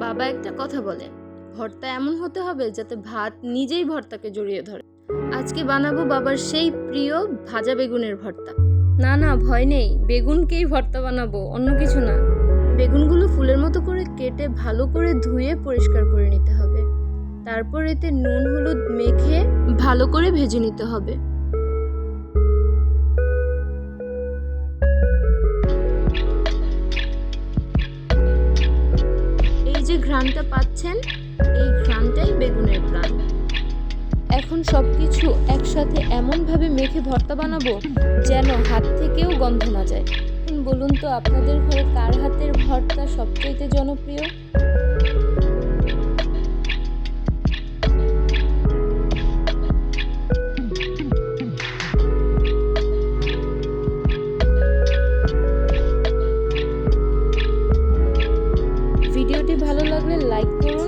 বাবা একটা কথা বলে, ভর্তা এমন হতে হবে যাতে ভাত নিজেই ভর্তাকে জড়িয়ে ধরে। আজকে বানাবো বাবার সেই প্রিয় ভাজা বেগুনের ভর্তা। না না, ভয় নেই, বেগুনকেই ভর্তা বানাবো, অন্য কিছু না। বেগুনগুলো ফুলের মতো করে কেটে ভালো করে ধুয়ে পরিষ্কার করে নিতে হবে। তারপর এতে নুন, হলুদ মেখে ভালো করে ভেজে নিতে হবে। যে ঘ্রাণটা পাচ্ছেন, এই ঘ্রাণটাই বেগুনের প্রাণ। এখন সব কিছু একসাথে এমনভাবে মেখে ভর্তা বানাবো যেন হাত থেকেও গন্ধ না যায়। বলুন তো, আপনাদের ঘরে কার হাতের ভর্তা সবচেয়ে জনপ্রিয়? ভিডিওটি ভালো লাগলে লাইক করুন